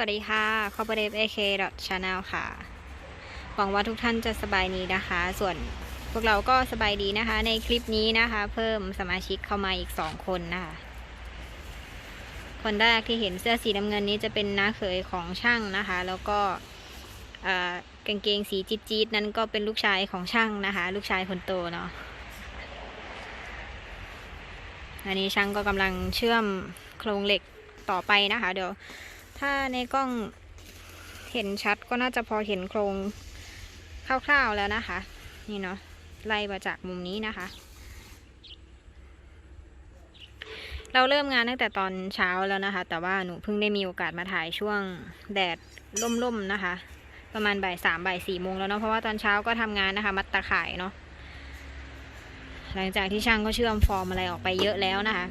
วัสดีค่ะคอ p เ r เ t เอเคชาแนลค่ะ หวังว่าทุกท่านจะสบายดีนะคะ ส่วนพวกเราก็สบายดีนะคะ ในคลิปนี้นะคะ เพิ่มสมาชิกเข้ามาอีกสองคนนะคะ คนแรกที่เห็นเสื้อสีน้ำเงินนี้จะเป็นน้าเขยของช่างนะคะ แล้วก็กางเกงสีจี๊ดๆนั้นก็เป็นลูกชายของช่างนะคะ ลูกชายคนโตเนาะ อันนี้ช่างก็กำลังเชื่อมโครงเหล็กต่อไปนะคะ เดี๋ยว ถ้าในกล้องเห็นชัดก็น่าจะพอเห็นโครงคร่าวๆแล้วนะคะ นี่เนาะไล่มาจากมุมนี้นะคะ เราเริ่มงานตั้งแต่ตอนเช้าแล้วนะคะ แต่ว่าหนูเพิ่งได้มีโอกาสมาถ่ายช่วงแดดล่มๆนะคะ ประมาณบ่ายสามบ่ายสี่โมงแล้วเนาะเพราะว่าตอนเช้าก็ทำงานนะคะ มัดตะข่ายเนาะหลังจากที่ช่างก็เชื่อมฟอร์มอะไรออกไปเยอะแล้วนะคะ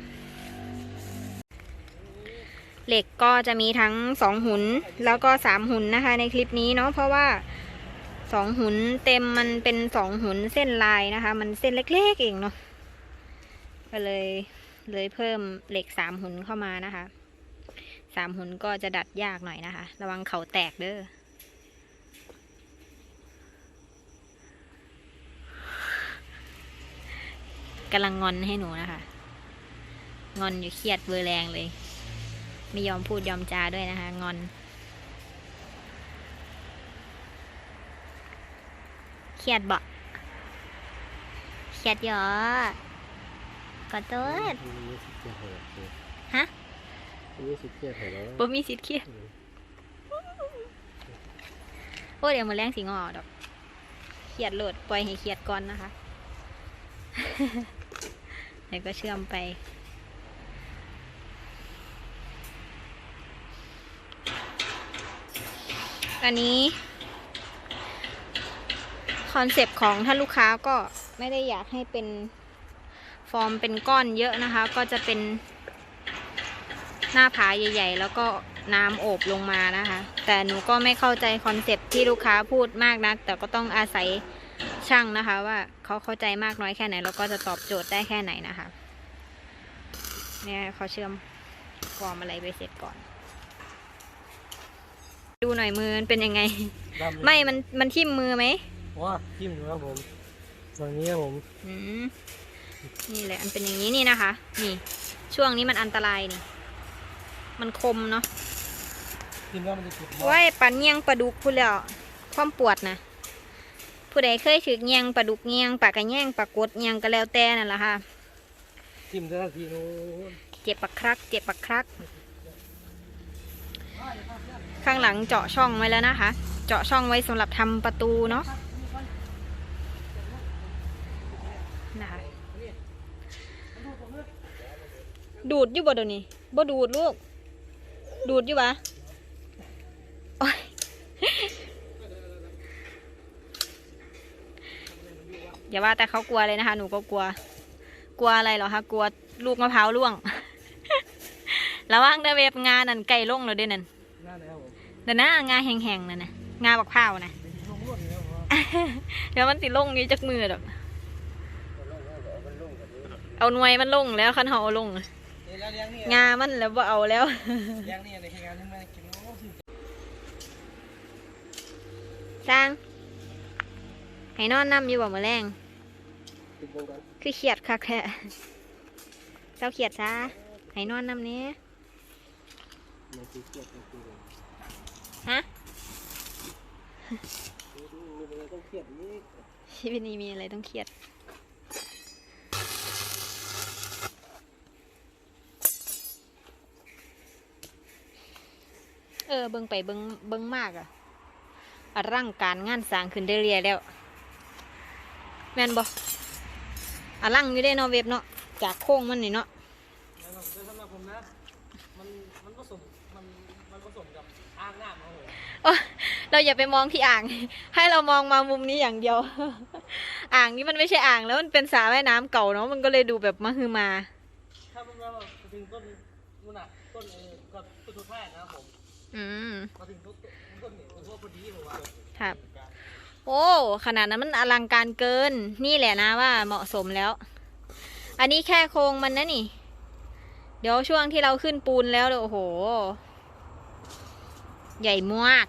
เหล็กก็จะมีทั้งสองหุนแล้วก็สามหุนนะคะ ในคลิปนี้เนาะเพราะว่าสองหุนเต็มมันเป็นสองหุนเส้นลายนะคะ มันเส้นเล็กๆเองเนาะก็เลยเลยเพิ่มเหล็กสามหุนเข้ามานะคะสามหุนก็จะดัดยากหน่อยนะคะ ระวังเขาแตกเด้อกำลังงอนให้หนูนะคะ งอนอยู่เครียดเบอร์แรงเลย ไม่ยอมพูดยอมจาด้วยนะคะ งอน เครียดบ่เครียดเยอะขอโทษมีสิทธิ์เครียดเหรอครูฮะมีสิทธิ์เครียดเหรอบ่มีสิทธิ์เครียดโอ้เดี๋ยวมาแรงสิงออกดอกเครียดโหลดปล่อยให้เครียดก่อนนะคะเดี๋ยวก็เชื่อมไป อันนี้คอนเซปต์ของท่านลูกค้าก็ไม่ได้อยากให้เป็นฟอร์มเป็นก้อนเยอะนะคะ ก็จะเป็นหน้าผาใหญ่ ๆ แล้วก็น้ำโอบลงมานะคะ แต่หนูก็ไม่เข้าใจคอนเซปต์ที่ลูกค้าพูดมากนัก แต่ก็ต้องอาศัยช่างนะคะ ว่าเขาเข้าใจมากน้อยแค่ไหน แล้วก็จะตอบโจทย์ได้แค่ไหนนะคะ เนี่ยเขาเชื่อมฟอร์มอะไรไปเสร็จก่อน ดูหน่อยมือมันเป็นยังไงดำเลยไม่มันมันทิ่มมือไหมว่าทิ่มอยู่ครับผมตรงนี้ครับผมอืมนี่แหละมันเป็นอย่างนี้นี่นะคะ นี่ ช่วงนี้มันอันตรายนี่ มันคมเนาะทิ่มแล้วมันจะจุดไว้ปันเงียงปลาดุกพูดแล้วความปวดนะผู้ใดเคยถือเงียงปลาดุกเงียงปลากระแยงปลากดเงียงก็แล้วแต่นั่นแหละค่ะทิ่มแต่ละทีนู้นเจ็บปักครัก เจ็บปักครัก ข้างหลังเจาะช่องไว้แล้วนะคะ เจาะช่องไว้สำหรับทำประตูเนาะนะคะดูดอยู่บ่เดี๋ยวนี้บ่ดูดลูก ดูดอยู่ปะอย่าว่าแต่เขากลัวเลยนะคะ หนูก็กลัว กลัวอะไรเหรอคะกลัวลูกมะพร้าวร่วง ระวังเด้อเวฟงานนั่นไก่ล่งแล้วเด้นั่น ผมเดี๋ยวนะงาแห้งๆนั่นนะงาบักพร้าวนะเป็นช่วงรวดเลยครับผมเดี๋ยวมันสิลงอยู่จากมือดอกมันลงแบบนี้เอาหน่วยมันลงแล้วคันเขาเอาลงนี่แล้วเลี้ยงนี่งามันแล้วว่าเอาแล้วเลี้ยงนี่ในแข่งงานที่มันกินโอ้สิสร้างให้นอนนำอยู่บ่มื้อแรงติดวงกันคือเครียดคักแท้เจ้าเครียดซะให้นอนนำเนี้ ฮะ มีอะไรต้องเครียดนี่ชีวิตนี้มีอะไรต้องเครียด เออ เบิ่งไปเบิ่งเบิ่งมากอะอร่างการงานสร้างขึ้นได้เรียแล้ว แม่นบ่อลังอยู่ได้เนาะเว็บเนาะ จากโค้งมันนี่เนาะ แล้วสำหรับผมนะ มัน มันผสม มันมันผสมกับอ่างน้ำครับผมเอ้อเราอย่าไปมองที่อ่าง ให้เรามองมามุมนี้อย่างเดียว อ่างนี้มันไม่ใช่อ่างแล้วมันเป็นสระว่ายน้ำเก่าเนาะมันก็เลยดูแบบมาฮือมา ถ้ามันว่าไปถึงต้นนู่นน่ะต้นเออกับต้นทุกแพทย์นะครับผมอืมมาถึงต้นต้นเนี่ยผมว่าพอดีผมว่าครับ โอ้ขนาดนั้นมันอลังการเกิน นี่แหละนะว่าเหมาะสมแล้ว อันนี้แค่โครงมันนะนี่ เดี๋ยวช่วงที่เราขึ้นปูนแล้วเดี๋ยวโอ้โห ใหญ่มาก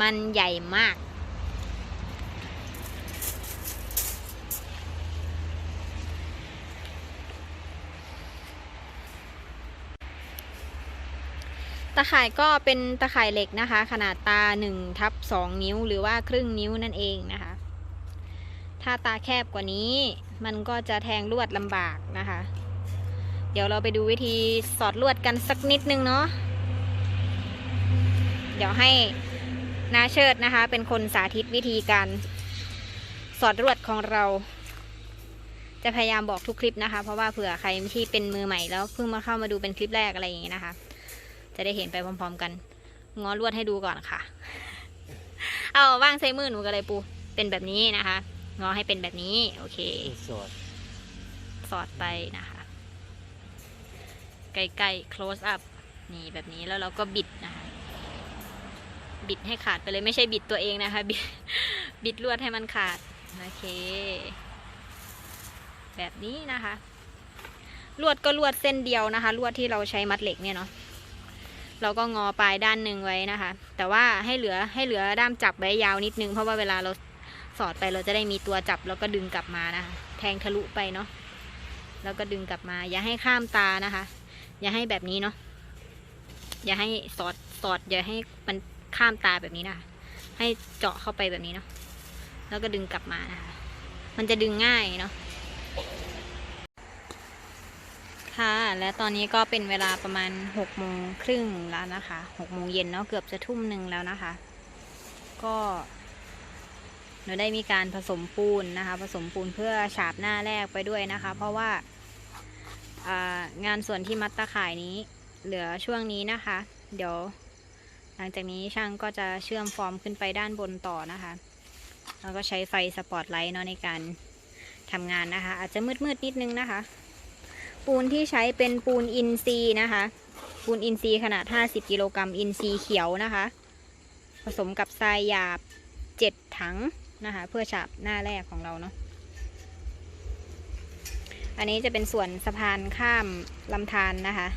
มันใหญ่มาก ตะข่ายก็เป็นตะข่ายเหล็กนะคะ ขนาดตา1ทับ2นิ้วหรือว่าครึ่งนิ้วนั่นเองนะคะ ถ้าตาแคบกว่านี้มันก็จะแทงลวดลำบากนะคะ เดี๋ยวเราไปดูวิธีสอดลวดกันสักนิดนึงเนาะ เดี๋ยวให้นาเชิดนะคะ เป็นคนสาธิตวิธีการสอดลวดของเรา จะพยายามบอกทุกคลิปนะคะ เพราะว่าเผื่อใครที่เป็นมือใหม่แล้วเพิ่งมาเข้ามาดูเป็นคลิปแรกอะไรอย่างงี้นะคะ จะได้เห็นไปพร้อม ๆ กันงอลวดให้ดูก่อนค่ะ เอาว่างใส่มือหนูกันเลยปู เป็นแบบนี้นะคะงอให้เป็นแบบนี้ โอเคสดสอดไปนะคะ ใกล้ๆ close up นี่แบบนี้แล้วเราก็บิดนะคะ บิดให้ขาดไปเลยไม่ใช่บิดตัวเองนะคะบิดบิดลวดให้มันขาดโอเค แบบนี้นะคะ ลวดก็ลวดเส้นเดียวนะคะ ลวดที่เราใช้มัดเหล็กเนี่ยเนาะเราก็งอปลายด้านหนึ่งไว้นะคะ แต่ว่าให้เหลือให้เหลือด้ามจับไว้ยาวนิดนึงเพราะว่าเวลาเราสอดไปเราจะได้มีตัวจับแล้วก็ดึงกลับมานะคะแทงทะลุไปเนาะแล้วก็ดึงกลับมา อย่าให้ข้ามตานะคะ อย่าให้แบบนี้เนาะอย่าให้สอดสอดอย่าให้มัน ข้ามตาแบบนี้นะคะให้เจาะเข้าไปแบบนี้เนาะแล้วก็ดึงกลับมานะคะมันจะดึงง่ายเนาะค่ะและตอนนี้ก็เป็นเวลาประมาณหกโมงครึ่งแล้วนะคะหกโมงเย็นเนาะเกือบจะทุ่มหนึ่งแล้วนะคะ ก็หนูได้มีการผสมปูนนะคะ ผสมปูนเพื่อฉาบหน้าแรกไปด้วยนะคะ เพราะว่าางานส่วนที่มัดตะข่ายนี้เหลือช่วงนี้นะคะ เดี๋ยว หลังจากนี้ช่างก็จะเชื่อมฟอร์มขึ้นไปด้านบนต่อนะคะ แล้วก็ใช้ไฟสปอตไลท์เนาะในการทำงานนะคะ อาจจะมืดๆนิดนึงนะคะ ปูนที่ใช้เป็นปูนอินซีนะคะ ปูนอินซีขนาด 50 กิโลกรัมอินซีเขียวนะคะ ผสมกับทรายหยาบ 7 ถังนะคะ เพื่อฉาบหน้าแรกของเราเนาะอันนี้จะเป็นส่วนสะพานข้ามลำธารนนะคะ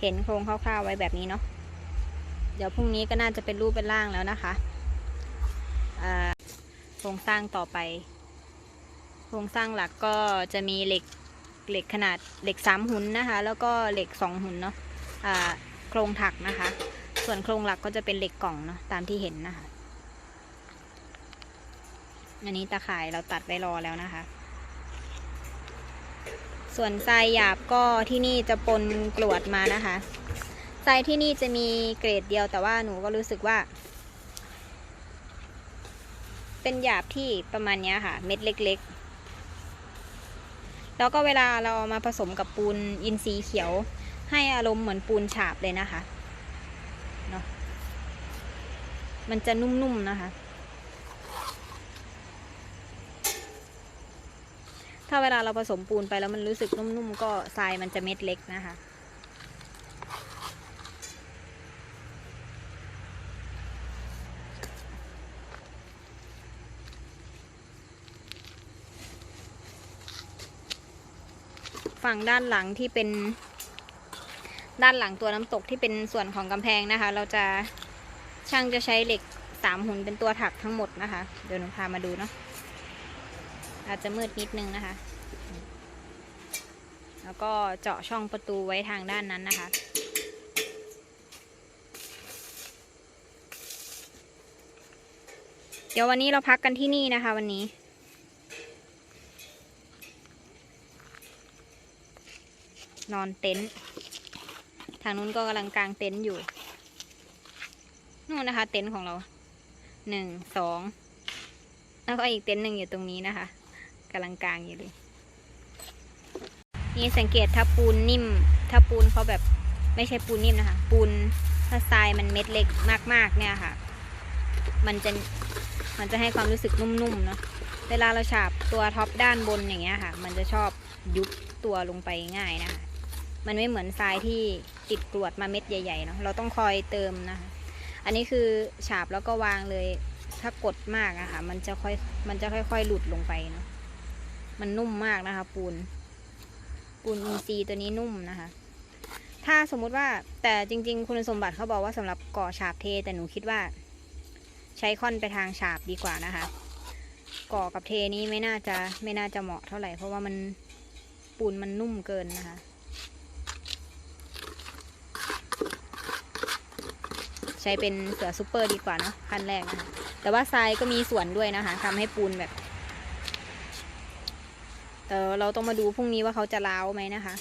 เห็นโครงคร่าวๆไว้แบบนี้เนาะ เดี๋ยวพรุ่งนี้ก็น่าจะเป็นรูปเป็นร่างแล้วนะคะโครงสร้างต่อไป โครงสร้างหลักก็จะมีเหล็กเหล็กขนาดเหล็กสามหุนนะคะ แล้วก็เหล็กสองหุนเนาะโครงถักนะคะ ส่วนโครงหลักก็จะเป็นเหล็กกล่องเนาะตามที่เห็นนะคะอันนี้ตาข่ายเราตัดไว้รอแล้วนะคะ ส่วนทรายหยาบก็ที่นี่จะปนกรวดมานะคะ ทรายที่นี่จะมีเกรดเดียวแต่ว่าหนูก็รู้สึกว่า เป็นหยาบที่ประมาณนี้ค่ะ เม็ดเล็ก ๆ แล้วก็เวลาเราเอามาผสมกับปูนอินทรีย์เขียว ให้อารมณ์เหมือนปูนฉาบเลยนะคะเนาะมันจะนุ่ม ๆ นะคะ ถ้าเวลาเราผสมปูนไปแล้วมันรู้สึกนุ่ม ๆ ก็ทรายมันจะเม็ดเล็กนะคะ ฝั่งด้านหลังที่เป็น ด้านหลังตัวน้ำตกที่เป็นส่วนของกำแพงนะคะ เราจะช่างจะใช้เหล็กสามหุ่นเป็นตัวถักทั้งหมดนะคะ เดี๋ยวหนูพามาดูเนาะอาจจะมืดนิดนึงนะคะ แล้วก็เจาะช่องประตูไว้ทางด้านนั้นนะคะเดี๋ยววันนี้เราพักกันที่นี่นะคะวันนี้ นอนเต็นท์ทางนู้นก็กำลังกางเต็นท์อยู่ นู่นนะคะ เต็นท์ของเราหนึ่งสองแล้วก็อีกเต็นท์หนึ่งอยู่ตรงนี้นะคะกำลังกางอยู่เลย นี่สังเกตถ้าปูนนิ่ม ถ้าปูนเขาแบบไม่ใช่ปูนนิ่มนะคะ ปูนถ้าทรายมันเม็ดเล็กมากๆเนี่ยค่ะ มันจะมันจะให้ความรู้สึกนุ่มๆเนาะเวลาเราฉาบตัวท็อปด้านบนอย่างเงี้ยค่ะ มันจะชอบยุบตัวลงไปง่ายนะคะ มันไม่เหมือนทรายที่ติดกรวดมาเม็ดใหญ่ๆเนาะเราต้องคอยเติมนะคะ อันนี้คือฉาบแล้วก็วางเลย ถ้ากดมากอะค่ะ มันจะค่อยมันจะค่อยๆหลุดลงไปเนาะมันนุ่มมากนะคะ ปูน ปูนอินซีตัวนี้นุ่มนะคะ ถ้าสมมุติว่าแต่จริง ๆ คุณสมบัติเขาบอกว่าสำหรับก่อฉาบเท แต่หนูคิดว่า ใช้ค่อนไปทางฉาบดีกว่านะคะ ก่อกับเทนี้ไม่น่าจะไม่น่าจะเหมาะเท่าไหร่เพราะว่ามันปูนมันนุ่มเกินนะคะ ใช้เป็นเสือซูเปอร์ดีกว่าเนาะขั้นแรกนะคะแต่ว่าทรายก็มีส่วนด้วยนะคะทำให้ปูนแบบเออเราต้องมาดูพรุ่งนี้ว่าเขาจะล้าวไหมนะคะ